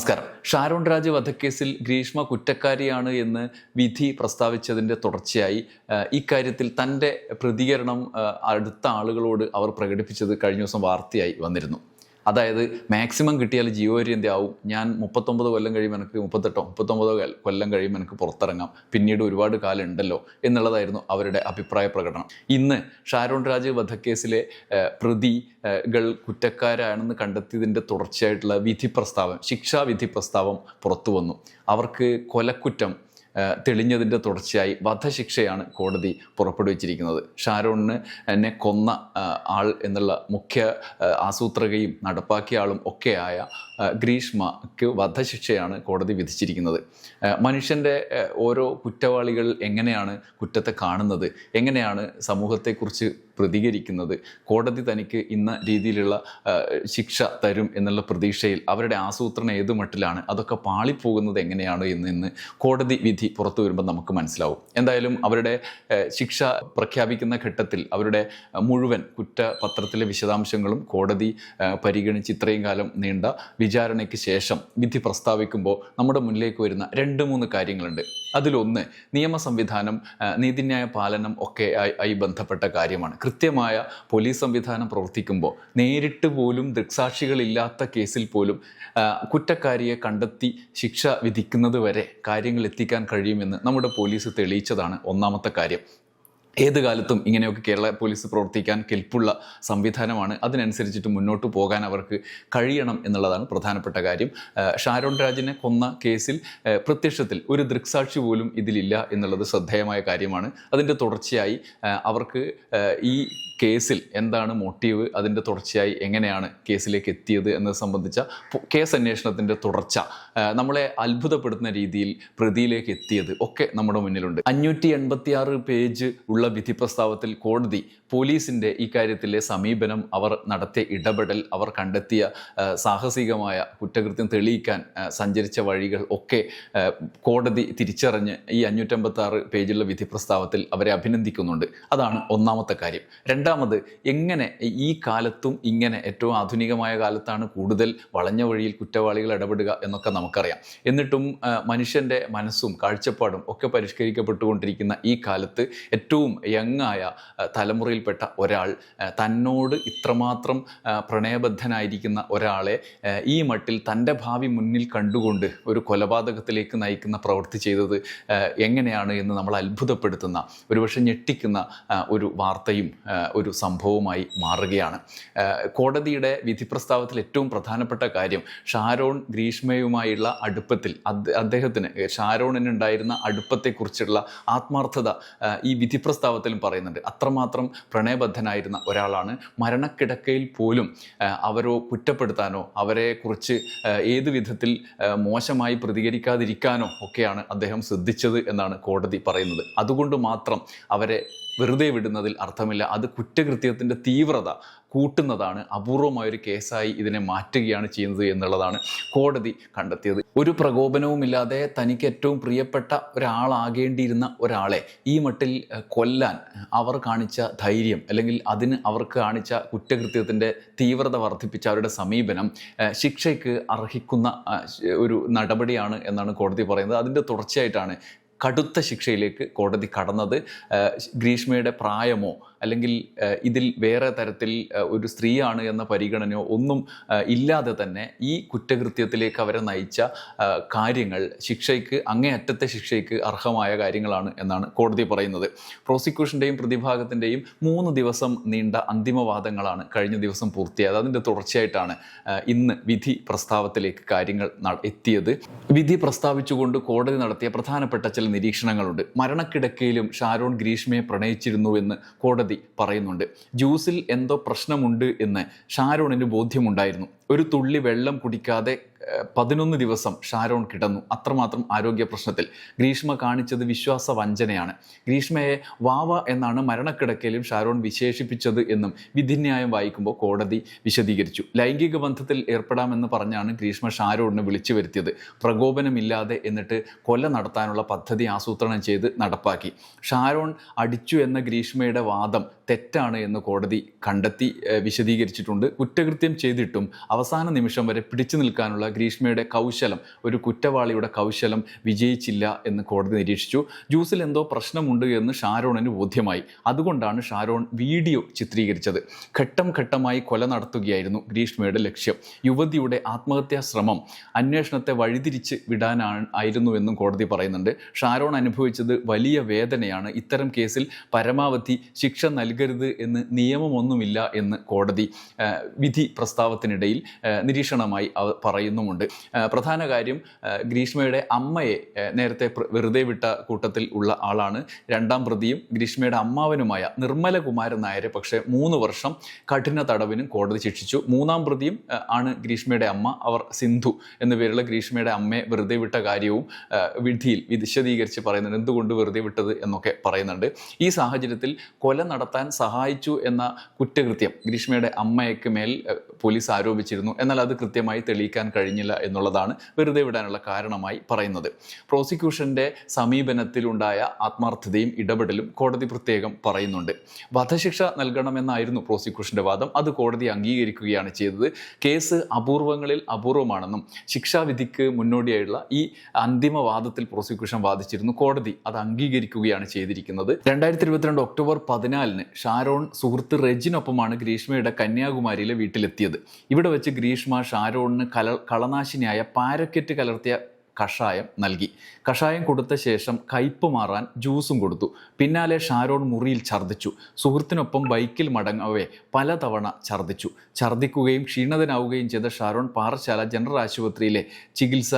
നമസ്കാരം. ഷാരോൺ രാജ് വധക്കേസിൽ ഗ്രീഷ്മ കുറ്റക്കാരിയാണ് എന്ന് വിധി പ്രസ്താവിച്ചതിന്റെ തുടർച്ചയായി ഇക്കാര്യത്തിൽ തന്റെ പ്രതികരണം അടുത്ത ആളുകളോട് അവർ പ്രകടിപ്പിച്ചത് കഴിഞ്ഞ ദിവസം വാർത്തയായി വന്നിരുന്നു. അതായത് മാക്സിമം കിട്ടിയാൽ ജീവപര്യന്തി ആവും? ഞാൻ മുപ്പത്തൊമ്പത് കൊല്ലം കഴിയുമ്പോൾ എനിക്ക് മുപ്പത്തെട്ടോ മുപ്പത്തൊമ്പതോ കൊല്ലം കഴിയുമ്പോൾ എനിക്ക് പുറത്തിറങ്ങാം. പിന്നീട് ഒരുപാട് കാലം ഉണ്ടല്ലോ എന്നുള്ളതായിരുന്നു അവരുടെ അഭിപ്രായ പ്രകടനം. ഇന്ന് ഷാരോൺ രാജ് വധക്കേസിലെ പ്രതികൾ കുറ്റക്കാരാണെന്ന് കണ്ടെത്തിയതിന്റെ തുടർച്ചയായിട്ടുള്ള വിധി പ്രസ്താവം ശിക്ഷാവിധി പ്രസ്താവം പുറത്തു വന്നു. അവർക്ക് കൊലക്കുറ്റം തെളിഞ്ഞതിന്റെ തുടർച്ചയായി വധശിക്ഷയാണ് കോടതി പുറപ്പെടുവിച്ചിരിക്കുന്നത്. ഷാരോണിന് എന്നെ കൊന്ന ആൾ എന്നുള്ള മുഖ്യ ആസൂത്രകയും നടപ്പാക്കിയ ആളും ഒക്കെയായ ഗ്രീഷ്മക്ക് വധശിക്ഷയാണ് കോടതി വിധിച്ചിരിക്കുന്നത്. മനുഷ്യന്റെ ഓരോ കുറ്റവാളികൾ എങ്ങനെയാണ് കുറ്റത്തെ കാണുന്നത്? എങ്ങനെയാണ് സമൂഹത്തെക്കുറിച്ച് പ്രതികരിക്കുന്നത്. കോടതി തനിക്ക് ഇന്ന രീതിയിലുള്ള ശിക്ഷ തരും എന്നുള്ള പ്രതീക്ഷയിൽ അവരുടെ ആസൂത്രണം ഏത് മട്ടിലാണ് അതൊക്കെ പാളിപ്പോകുന്നത് എങ്ങനെയാണ് എന്ന് ഇന്ന് കോടതി വിധി പുറത്തു വരുമ്പോൾ നമുക്ക് മനസ്സിലാവും. എന്തായാലും അവരുടെ ശിക്ഷ പ്രഖ്യാപിക്കുന്ന ഘട്ടത്തിൽ അവരുടെ മുഴുവൻ കുറ്റപത്രത്തിലെ വിശദാംശങ്ങളും കോടതി പരിഗണിച്ച് ഇത്രയും കാലം നീണ്ട വിചാരണയ്ക്ക് ശേഷം വിധി പ്രസ്താവിക്കുമ്പോൾ നമ്മുടെ മുന്നിലേക്ക് വരുന്ന രണ്ട് മൂന്ന് കാര്യങ്ങളുണ്ട്. അതിലൊന്ന് നിയമ സംവിധാനം നീതിന്യായ പാലനം ഒക്കെ ആയി ബന്ധപ്പെട്ട കാര്യമാണ്. കൃത്യമായ പോലീസ് സംവിധാനം പ്രവർത്തിക്കുമ്പോൾ നേരിട്ട് പോലും ദൃക്സാക്ഷികളില്ലാത്ത കേസിൽ പോലും കുറ്റക്കാരിയെ കണ്ടെത്തി ശിക്ഷ വിധിക്കുന്നത് വരെ കാര്യങ്ങൾ എത്തിക്കാൻ കഴിയുമെന്ന് നമ്മുടെ പോലീസ് തെളിയിച്ചതാണ് ഒന്നാമത്തെ കാര്യം. ഏത് കാലത്തും ഇങ്ങനെയൊക്കെ കേരള പോലീസ് പ്രവർത്തിക്കാൻ കെൽപ്പുള്ള സംവിധാനമാണ്. അതിനനുസരിച്ചിട്ട് മുന്നോട്ട് പോകാൻ അവർക്ക് കഴിയണം എന്നുള്ളതാണ് പ്രധാനപ്പെട്ട കാര്യം. ഷാരോൺ രാജിനെ കൊന്ന കേസിൽ പ്രത്യക്ഷത്തിൽ ഒരു ദൃക്സാക്ഷി പോലും ഇതിലില്ല എന്നുള്ളത് ശ്രദ്ധേയമായ കാര്യമാണ്. അതിന്റെ തുടർച്ചയായി അവർക്ക് ഈ കേസിൽ എന്താണ് മോട്ടീവ് അതിന്റെ തുടർച്ചയായി എങ്ങനെയാണ് കേസിലേക്ക് എത്തിയത് എന്നത് സംബന്ധിച്ച കേസ് അന്വേഷണത്തിന്റെ തുടർച്ച നമ്മളെ അത്ഭുതപ്പെടുത്തുന്ന രീതിയിൽ പ്രതിയിലേക്ക് എത്തിയത് ഒക്കെ നമ്മുടെ മുന്നിലുണ്ട്. അഞ്ഞൂറ്റി എൺപത്തിയാറ് പേജ് ഉള്ള വിധി പ്രസ്താവത്തിൽ കോടതി പോലീസിന്റെ ഈ കാര്യത്തിലെ സമീപനം അവർ നടത്തിയ ഇടപെടൽ അവർ കണ്ടെത്തിയ സാഹസികമായ കുറ്റകൃത്യം തെളിയിക്കാൻ സഞ്ചരിച്ച വഴികൾ ഒക്കെ കോടതി തിരിച്ചറിഞ്ഞ് ഈ അഞ്ഞൂറ്റമ്പത്തി പേജുള്ള വിധി പ്രസ്താവത്തിൽ അവരെ അഭിനന്ദിക്കുന്നുണ്ട്. അതാണ് ഒന്നാമത്തെ കാര്യം. രണ്ടാമത് എങ്ങനെ ഈ കാലത്തും ഇങ്ങനെ ഏറ്റവും ആധുനികമായ കാലത്താണ് കൂടുതൽ വളഞ്ഞ വഴിയിൽ കുറ്റവാളികൾ ഇടപെടുക എന്നൊക്കെ നമുക്കറിയാം. എന്നിട്ടും മനുഷ്യന്റെ മനസ്സും കാഴ്ചപ്പാടും ഒക്കെ പരിഷ്കരിക്കപ്പെട്ടുകൊണ്ടിരിക്കുന്ന ഈ കാലത്ത് ഏറ്റവും യങ്ങായ തലമുറയിൽപ്പെട്ട ഒരാൾ തന്നോട് ഇത്രമാത്രം പ്രണയബദ്ധനായിരിക്കുന്ന ഒരാളെ ഈ മട്ടിൽ തന്റെ ഭാവി മുന്നിൽ കണ്ടുകൊണ്ട് ഒരു കൊലപാതകത്തിലേക്ക് നയിക്കുന്ന പ്രവൃത്തി ചെയ്തത് എങ്ങനെയാണ് എന്ന് നമ്മൾ അത്ഭുതപ്പെടുത്തുന്ന ഒരുപക്ഷെ ഞെട്ടിക്കുന്ന ഒരു വാർത്തയും ഒരു സംഭവമായി മാറുകയാണ്. കോടതിയുടെ വിധി പ്രസ്താവത്തിൽ ഏറ്റവും പ്രധാനപ്പെട്ട കാര്യം ഷാരോൺ ഗ്രീഷ്മയുമായുള്ള അടുപ്പത്തിൽ അദ്ദേ- അദ്ദേഹത്തിന് ഷാരോണിനുണ്ടായിരുന്ന അടുപ്പത്തെക്കുറിച്ചുള്ള ആത്മാർത്ഥത ഈ വിധി പ്രസ്താവത്തിലും പറയുന്നുണ്ട്. അത്രമാത്രം പ്രണയബദ്ധനായിരുന്ന ഒരാളാണ്. മരണക്കിടക്കയിൽ പോലും അവരോ കുറ്റപ്പെടുത്താനോ അവരെക്കുറിച്ച് ഏത് വിധത്തിൽ മോശമായി പ്രതികരിക്കാതിരിക്കാനോ ഒക്കെയാണ് അദ്ദേഹം ശ്രദ്ധിച്ചത് എന്നാണ് കോടതി പറയുന്നത്. അതുകൊണ്ട് മാത്രം അവരെ വെറുതെ വിടുന്നതിൽ അർത്ഥമില്ല. അത് കുറ്റകൃത്യത്തിന്റെ തീവ്രത കൂട്ടുന്നതാണ് അപൂർവമായൊരു കേസായി ഇതിനെ മാറ്റുകയാണ് ചെയ്യുന്നത് എന്നുള്ളതാണ് കോടതി കണ്ടെത്തിയത്. ഒരു പ്രകോപനവുമില്ലാതെ തനിക്ക് ഏറ്റവും പ്രിയപ്പെട്ട ഒരാളാകേണ്ടിയിരുന്ന ഒരാളെ ഈ മട്ടിൽ കൊല്ലാൻ അവർ കാണിച്ച ധൈര്യം അല്ലെങ്കിൽ അതിന് അവർക്ക് കാണിച്ച കുറ്റകൃത്യത്തിന്റെ തീവ്രത വർദ്ധിപ്പിച്ച അവരുടെ സമീപനം ശിക്ഷയ്ക്ക് അർഹിക്കുന്ന ഒരു നടപടിയാണ് എന്നാണ് കോടതി പറയുന്നത്. അതിന്റെ തുടർച്ചയായിട്ടാണ് കടുത്ത ശിക്ഷയിലേക്ക് കോടതി കടന്നത് ഗ്രീഷ്മയുടെ പ്രായമോ അല്ലെങ്കിൽ ഇതിൽ വേറെ തരത്തിൽ ഒരു സ്ത്രീയാണ് എന്ന പരിഗണനയോ ഒന്നും ഇല്ലാതെ തന്നെ ഈ കുറ്റകൃത്യത്തിലേക്ക് അവരെ നയിച്ച കാര്യങ്ങൾ ശിക്ഷയ്ക്ക് അങ്ങേയറ്റത്തെ ശിക്ഷയ്ക്ക് അർഹമായ കാര്യങ്ങളാണ് എന്നാണ് കോടതി പറയുന്നത്. പ്രോസിക്യൂഷന്റെയും പ്രതിഭാഗത്തിന്റെയും മൂന്ന് ദിവസം നീണ്ട അന്തിമവാദങ്ങളാണ് കഴിഞ്ഞ ദിവസം പൂർത്തിയായത്. അതിന്റെ തുടർച്ചയായിട്ടാണ് ഇന്ന് വിധി പ്രസ്താവത്തിലേക്ക് കാര്യങ്ങൾ എത്തിയത്. വിധി പ്രസ്താവിച്ചുകൊണ്ട് കോടതി നടത്തിയ പ്രധാനപ്പെട്ട ചില നിരീക്ഷണങ്ങളുണ്ട്. മരണക്കിടക്കയിലും ഷാരോൺ ഗ്രീഷ്മയെ പ്രണയിച്ചിരുന്നു എന്ന് കോടതി പറയുന്നുണ്ട്. ജ്യൂസിൽ എന്തോ പ്രശ്നമുണ്ട് എന്ന് ഷാരോണിന് ബോധ്യമുണ്ടായിരുന്നു. ഒരു തുള്ളി വെള്ളം കുടിക്കാതെ പതിനൊന്ന് ദിവസം ഷാരോൺ കിടന്നു. അത്രമാത്രം ആരോഗ്യ പ്രശ്നത്തിൽ. ഗ്രീഷ്മ കാണിച്ചത് വിശ്വാസ വഞ്ചനയാണ് ഗ്രീഷ്മയെ വാവ എന്നാണ് മരണക്കിടക്കയിലും ഷാരോൺ വിശേഷിപ്പിച്ചത് എന്നും വിധിന്യായം വായിക്കുമ്പോൾ കോടതി വിശദീകരിച്ചു. ലൈംഗിക ബന്ധത്തിൽ ഏർപ്പെടാമെന്ന് പറഞ്ഞാണ് ഗ്രീഷ്മ ഷാരോണിനെ വിളിച്ചു വരുത്തിയത്. പ്രകോപനമില്ലാതെ എന്നിട്ട് കൊല നടത്താനുള്ള പദ്ധതി ആസൂത്രണം ചെയ്ത് നടപ്പാക്കി. ഷാരോൺ അടിച്ചു എന്ന ഗ്രീഷ്മയുടെ വാദം തെറ്റാണ് എന്ന് കോടതി കണ്ടെത്തി വിശദീകരിച്ചിട്ടുണ്ട്. കുറ്റകൃത്യം ചെയ്തിട്ടും അവസാന നിമിഷം വരെ പിടിച്ചു നിൽക്കാനുള്ള ഗ്രീഷ്മയുടെ കൗശലം ഒരു കുറ്റവാളിയുടെ കൗശലം വിജയിച്ചില്ല എന്ന് കോടതി നിരീക്ഷിച്ചു. ജ്യൂസിൽ എന്തോ പ്രശ്നമുണ്ട് എന്ന് ഷാരോണിന് ബോധ്യമായി. അതുകൊണ്ടാണ് ഷാരോൺ വീഡിയോ ചിത്രീകരിച്ചത്. ഘട്ടം ഘട്ടമായി കൊല നടത്തുകയായിരുന്നു ഗ്രീഷ്മയുടെ ലക്ഷ്യം. യുവതിയുടെ ആത്മഹത്യാ ശ്രമം അന്വേഷണത്തെ വഴിതിരിച്ച് വിടാനാണ് ആയിരുന്നു എന്നും കോടതി പറയുന്നുണ്ട്. ഷാരോൺ അനുഭവിച്ചത് വലിയ വേദനയാണ്. ഇത്തരം കേസിൽ പരമാവധി ശിക്ഷ നൽകരുത് എന്ന് നിയമമൊന്നുമില്ല എന്ന് കോടതി വിധി പ്രസ്താവത്തിനിടയിൽ നിരീക്ഷണമായി പറയുന്നുമുണ്ട്. ആ, പ്രധാന കാര്യം ഗ്രീഷ്മയുടെ അമ്മയെ നേരത്തെ വെറുതെ വിട്ട കൂട്ടത്തിൽ ഉള്ള ആളാണ്. രണ്ടാം പ്രതിയും ഗ്രീഷ്മയുടെ അമ്മാവനുമായ നിർമ്മല കുമാരൻ നായരെ പക്ഷേ മൂന്ന് വർഷം കഠിന തടവിനും കോടതി ശിക്ഷിച്ചു. മൂന്നാം പ്രതിയും ആണ് ഗ്രീഷ്മയുടെ അമ്മ അവർ സിന്ധു എന്ന പേരുള്ള ഗ്രീഷ്മയുടെ അമ്മയെ വെറുതെ വിട്ട കാര്യവും വിധിയിൽ വിശദീകരിച്ച് പറയുന്നുണ്ട്. എന്തുകൊണ്ട് വെറുതെ വിട്ടത് എന്നൊക്കെ പറയുന്നുണ്ട്. ഈ സാഹചര്യത്തിൽ കൊല നടത്താൻ സഹായിച്ചു എന്ന കുറ്റകൃത്യം ഗ്രീഷ്മയുടെ അമ്മയ്ക്ക് മേൽ പോലീസ് ആരോപിച്ചിരുന്നു. എന്നാൽ അത് കൃത്യമായി തെളിയിക്കാൻ കഴിഞ്ഞില്ല എന്നുള്ളതാണ് വെറുതെ വിടാനുള്ള കാരണമായി പറയുന്നത്. പ്രോസിക്യൂഷന്റെ സമീപനത്തിലുണ്ടായ ആത്മാർത്ഥതയും ഇടപെടലും കോടതി പ്രത്യേകം പറയുന്നുണ്ട്. വധശിക്ഷ നൽകണമെന്നായിരുന്നു പ്രോസിക്യൂഷന്റെ വാദം. അത് കോടതി അംഗീകരിക്കുകയാണ് ചെയ്തത്. കേസ് അപൂർവങ്ങളിൽ അപൂർവമാണെന്നും ശിക്ഷാവിധിക്ക് മുന്നോടിയായുള്ള ഈ അന്തിമ വാദത്തിൽ പ്രോസിക്യൂഷൻ വാദിച്ചിരുന്നു. കോടതി അത് അംഗീകരിക്കുകയാണ് ചെയ്തിരിക്കുന്നത്. രണ്ടായിരത്തി ഇരുപത്തിരണ്ട് ഒക്ടോബർ പതിനാലിന് ഷാരോൺ സുഹൃത്ത് റെജിനൊപ്പമാണ് ഗ്രീഷ്മയുടെ കന്യാകുമാരിയിലെ വീട്ടിലെത്തിയത്. ഇവിടെ വെച്ച് ഗ്രീഷ്മ ഷാരോണിന് കല കളനാശിനിയായ പാരക്കറ്റ് കലർത്തിയ കഷായം നൽകി. കഷായം കൊടുത്ത ശേഷം കയ്പ് മാറാൻ ജ്യൂസും കൊടുത്തു. പിന്നാലെ ഷാരോൺ മുറിയിൽ ഛർദ്ദിച്ചു. സുഹൃത്തിനൊപ്പം ബൈക്കിൽ മടങ്ങവേ പലതവണ ഛർദ്ദിച്ചു. ഛർദ്ദിക്കുകയും ക്ഷീണിതനാവുകയും ചെയ്ത ഷാരോൺ പാറശാല ജനറൽ ആശുപത്രിയിലെ ചികിത്സ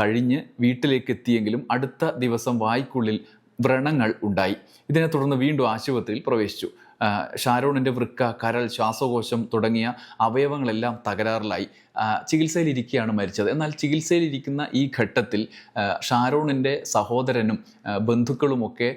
കഴിഞ്ഞ് വീട്ടിലേക്ക് എത്തിയെങ്കിലും അടുത്ത ദിവസം വായ്ക്കുള്ളിൽ വ്രണങ്ങൾ ഉണ്ടായി. ഇതിനെ തുടർന്ന് വീണ്ടും ആശുപത്രിയിൽ പ്രവേശിച്ചു. ഷാരോണിന്റെ വൃക്ക കരൾ ശ്വാസകോശം തുടങ്ങിയ അവയവങ്ങളെല്ലാം തകരാറിലായി. ചികിത്സയിലിരിക്കുകയാണ് മരിച്ചത്. എന്നാൽ ചികിത്സയിലിരിക്കുന്ന ഈ ഘട്ടത്തിൽ ഷാരോണിന്റെ സഹോദരനും ബന്ധുക്കളുമൊക്കെ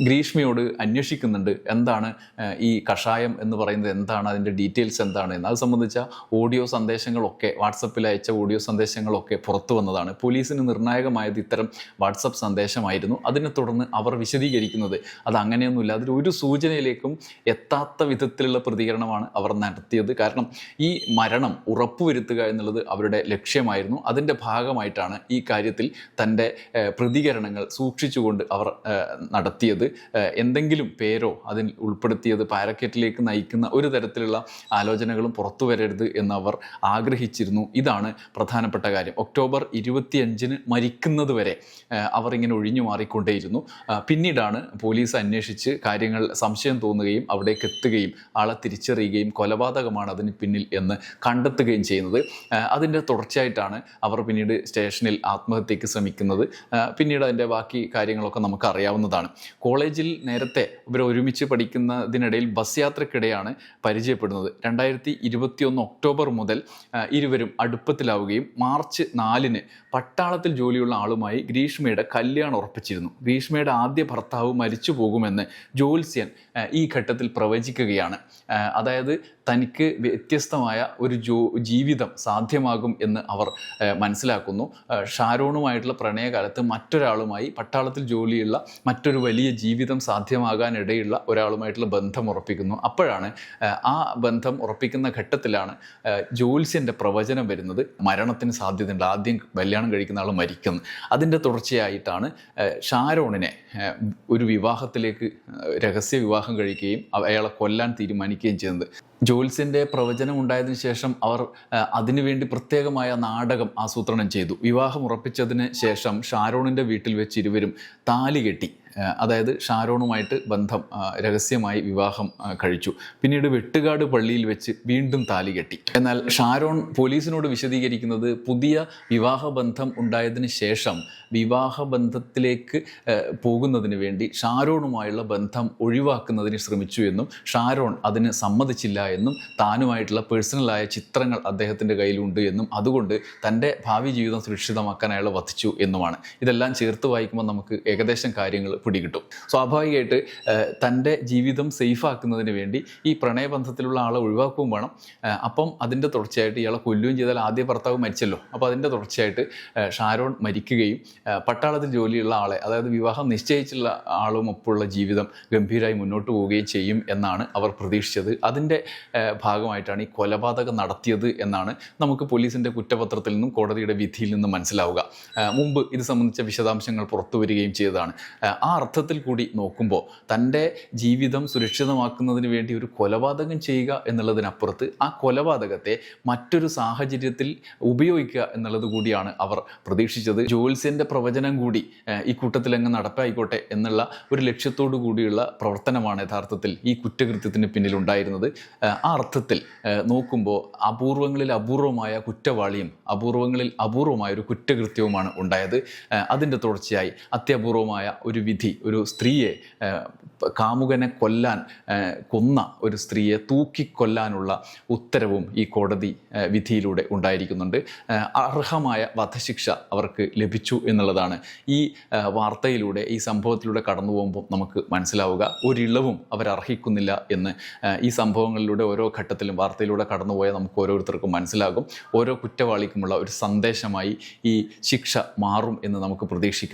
ഗ്രീഷ്മയോട് അന്വേഷിക്കുന്നുണ്ട്. എന്താണ് ഈ കഷായം എന്ന് പറയുന്നത്? എന്താണ് അതിന്റെ ഡീറ്റെയിൽസ് എന്താണ്? എന്ന് അത് സംബന്ധിച്ച ഓഡിയോ സന്ദേശങ്ങളൊക്കെ വാട്സപ്പിൽ അയച്ച ഓഡിയോ സന്ദേശങ്ങളൊക്കെ പുറത്തു വന്നതാണ്. പോലീസിന് നിർണായകമായത് ഇത്തരം വാട്സപ്പ് സന്ദേശമായിരുന്നു. അതിനെ തുടർന്ന് അവർ വിശദീകരിക്കുന്നത്. അത് അങ്ങനെയൊന്നുമില്ല. അതിൽ ഒരു സൂചനയിലേക്കും എത്താത്ത വിധത്തിലുള്ള പ്രതികരണമാണ് അവർ നടത്തിയത്. കാരണം ഈ മരണം ഉറപ്പുവരുത്തുക എന്നുള്ളത് അവരുടെ ലക്ഷ്യമായിരുന്നു. അതിന്റെ ഭാഗമായിട്ടാണ് ഈ കാര്യത്തിൽ തന്റെ പ്രതികരണങ്ങൾ സൂക്ഷിച്ചുകൊണ്ട് അവർ നടത്തിയത്. എന്തെങ്കിലും പേരോ അതിൽ ഉൾപ്പെടുത്തിയത് പാരക്കറ്റിലേക്ക് നയിക്കുന്ന ഒരു തരത്തിലുള്ള ആലോചനകളും പുറത്തു വരരുത് എന്നവർ ആഗ്രഹിച്ചിരുന്നു. ഇതാണ് പ്രധാനപ്പെട്ട കാര്യം. ഒക്ടോബർ ഇരുപത്തിയഞ്ചിന് മരിക്കുന്നത് വരെ അവർ ഇങ്ങനെ ഒഴിഞ്ഞു മാറിക്കൊണ്ടേയിരുന്നു. പിന്നീടാണ് പോലീസ് അന്വേഷിച്ച് കാര്യങ്ങൾ സംശയം തോന്നുകയും അവിടേക്ക് എത്തുകയും ആളെ തിരിച്ചറിയുകയും കൊലപാതകമാണ് അതിന് പിന്നിൽ എന്ന് കണ്ടെത്തുകയും ചെയ്യുന്നത്. അതിന്റെ തുടർച്ചയായിട്ടാണ് അവർ പിന്നീട് സ്റ്റേഷനിൽ ആത്മഹത്യക്ക് ശ്രമിക്കുന്നത്. പിന്നീട് അതിന്റെ ബാക്കി കാര്യങ്ങളൊക്കെ നമുക്ക് അറിയാവുന്നതാണ്. കോളേജിൽ നേരത്തെ ഇവർ ഒരുമിച്ച് പഠിക്കുന്നതിനിടയിൽ ബസ് യാത്രക്കിടെയാണ് പരിചയപ്പെടുന്നത്. രണ്ടായിരത്തി ഇരുപത്തിയൊന്ന് ഒക്ടോബർ മുതൽ ഇരുവരും അടുപ്പത്തിലാവുകയും മാർച്ച് നാലിന് പട്ടാളത്തിൽ ജോലിയുള്ള ആളുമായി ഗ്രീഷ്മയുടെ കല്യാണം ഉറപ്പിച്ചിരുന്നു. ഗ്രീഷ്മയുടെ ആദ്യ ഭർത്താവ് മരിച്ചു പോകുമെന്ന് ജോത്സ്യൻ ഈ ഘട്ടത്തിൽ പ്രവചിക്കുകയാണ്. അതായത് തനിക്ക് വ്യത്യസ്തമായ ഒരു ജോ ജീവിതം സാധ്യമാകും എന്ന് അവർ മനസ്സിലാക്കുന്നു. ഷാരോണുമായിട്ടുള്ള പ്രണയകാലത്ത് മറ്റൊരാളുമായി പട്ടാളത്തിൽ ജോലിയുള്ള മറ്റൊരു വലിയ ജീവിതം സാധ്യമാകാനിടയുള്ള ഒരാളുമായിട്ടുള്ള ബന്ധം ഉറപ്പിക്കുന്നു. അപ്പോഴാണ് ആ, ബന്ധം ഉറപ്പിക്കുന്ന ഘട്ടത്തിലാണ് ജോൽസ്യന്റെ പ്രവചനം വരുന്നത്. മരണത്തിന് സാധ്യതയുണ്ട്. ആദ്യം കല്യാണം കഴിക്കുന്ന ആൾ മരിക്കുന്നു. അതിന്റെ തുടർച്ചയായിട്ടാണ് ഷാരോണിനെ ഒരു വിവാഹത്തിലേക്ക് രഹസ്യ വിവാഹം കഴിക്കുകയും അയാളെ കൊല്ലാൻ തീരുമാനിക്കുകയും ചെയ്യുന്നത്. ജോത്സ്യന്റെ പ്രവചനം ഉണ്ടായതിനു ശേഷം അവർ അതിനുവേണ്ടി പ്രത്യേകമായ നാടകം ആസൂത്രണം ചെയ്തു. വിവാഹം ഉറപ്പിച്ചതിന് ശേഷം ഷാരോണിന്റെ വീട്ടിൽ വെച്ച് ഇരുവരും താലി കെട്ടി. അതായത് ഷാരോണുമായിട്ട് ബന്ധം രഹസ്യമായി വിവാഹം കഴിച്ചു. പിന്നീട് വെട്ടുകാട് പള്ളിയിൽ വെച്ച് വീണ്ടും താലി കെട്ടി. എന്നാൽ ഷാരോൺ പോലീസിനോട് വിശദീകരിക്കുന്നത് പുതിയ വിവാഹബന്ധം ഉണ്ടായതിനു ശേഷം വിവാഹബന്ധത്തിലേക്ക് ബന്ധത്തിലേക്ക് പോകുന്നതിന് വേണ്ടി ഷാരോണുമായുള്ള ബന്ധം ഒഴിവാക്കുന്നതിന് ശ്രമിച്ചു എന്നും ഷാരോൺ അതിന് സമ്മതിച്ചില്ല എന്നും താനുമായിട്ടുള്ള പേഴ്സണലായ ചിത്രങ്ങൾ അദ്ദേഹത്തിന്റെ കയ്യിലുണ്ട് എന്നും അതുകൊണ്ട് തന്റെ ഭാവി ജീവിതം സുരക്ഷിതമാക്കാൻ അയാൾ വധിച്ചു എന്നുമാണ്. ഇതെല്ലാം ചേർത്ത് വായിക്കുമ്പോൾ നമുക്ക് ഏകദേശം കാര്യങ്ങൾ പിടികിട്ടും. സ്വാഭാവികമായിട്ട് തന്റെ ജീവിതം സേഫാക്കുന്നതിന് വേണ്ടി ഈ പ്രണയബന്ധത്തിലുള്ള ആളെ ഒഴിവാക്കുകയും വേണം. അപ്പം അതിന്റെ തുടർച്ചയായിട്ട് ഇയാളെ കൊല്ലുകയും ചെയ്താൽ ആദ്യ ഭർത്താവ് മരിച്ചല്ലോ. അപ്പോൾ അതിന്റെ തുടർച്ചയായിട്ട് ഷാരോൺ മരിക്കുകയും പട്ടാളത്തിൽ ജോലിയുള്ള ആളെ അതായത് വിവാഹം നിശ്ചയിച്ചുള്ള ആളും ഒപ്പമുള്ള ജീവിതം ഗംഭീരമായി മുന്നോട്ട് പോവുകയും ചെയ്യും എന്നാണ് അവർ പ്രതീക്ഷിച്ചത്. അതിന്റെ ഭാഗമായിട്ടാണ് ഈ കൊലപാതകം നടത്തിയത് എന്നാണ് നമുക്ക് പോലീസിന്റെ കുറ്റപത്രത്തിൽ നിന്നും കോടതിയുടെ വിധിയിൽ നിന്നും മനസ്സിലാവുക. മുമ്പ് ഇത് സംബന്ധിച്ച വിശദാംശങ്ങൾ പുറത്തു വരികയും ചെയ്തതാണ്. ആ അർത്ഥത്തിൽ കൂടി നോക്കുമ്പോൾ തന്റെ ജീവിതം സുരക്ഷിതമാക്കുന്നതിന് വേണ്ടി ഒരു കൊലപാതകം ചെയ്യുക എന്നുള്ളതിനപ്പുറത്ത് ആ കൊലപാതകത്തെ മറ്റൊരു സാഹചര്യത്തിൽ ഉപയോഗിക്കുക എന്നുള്ളത് കൂടിയാണ് അവർ പ്രതീക്ഷിച്ചത്. ജോത്സ്യന്റെ പ്രവചനം കൂടി ഈ കൂട്ടത്തിൽ അങ്ങ് നടപ്പായിക്കോട്ടെ എന്നുള്ള ഒരു ലക്ഷ്യത്തോടു കൂടിയുള്ള പ്രവർത്തനമാണ് യഥാർത്ഥത്തിൽ ഈ കുറ്റകൃത്യത്തിന് പിന്നിലുണ്ടായിരുന്നത് ആ അർത്ഥത്തിൽ നോക്കുമ്പോൾ അപൂർവങ്ങളിൽ അപൂർവമായ കുറ്റവാളിയും അപൂർവങ്ങളിൽ അപൂർവമായ ഒരു കുറ്റകൃത്യവുമാണ് ഉണ്ടായത്. അതിന്റെ തുടർച്ചയായി അത്യപൂർവമായ ഒരു വിധി ഒരു സ്ത്രീയെ കാമുകനെ കൊല്ലാൻ കൊന്ന ഒരു സ്ത്രീയെ തൂക്കിക്കൊല്ലാനുള്ള ഉത്തരവും ഈ കോടതി വിധിയിലൂടെ ഉണ്ടായിരിക്കുന്നുണ്ട്. അർഹമായ വധശിക്ഷ അവർക്ക് ലഭിച്ചു എന്നുള്ളതാണ് ഈ വാർത്തയിലൂടെ ഈ സംഭവത്തിലൂടെ കടന്നു പോകുമ്പോൾ നമുക്ക് മനസ്സിലാവുക. ഒരിളവും അവരർഹിക്കുന്നില്ല എന്ന് ഈ സംഭവങ്ങളിലൂടെ ഓരോ ഘട്ടത്തിലും വാർത്തയിലൂടെ കടന്നുപോയാൽ നമുക്ക് ഓരോരുത്തർക്കും മനസ്സിലാകും. ഓരോ കുറ്റവാളിക്കുമുള്ള ഒരു സന്ദേശമായി ഈ ശിക്ഷ മാറും എന്ന് നമുക്ക് പ്രതീക്ഷിക്കാം.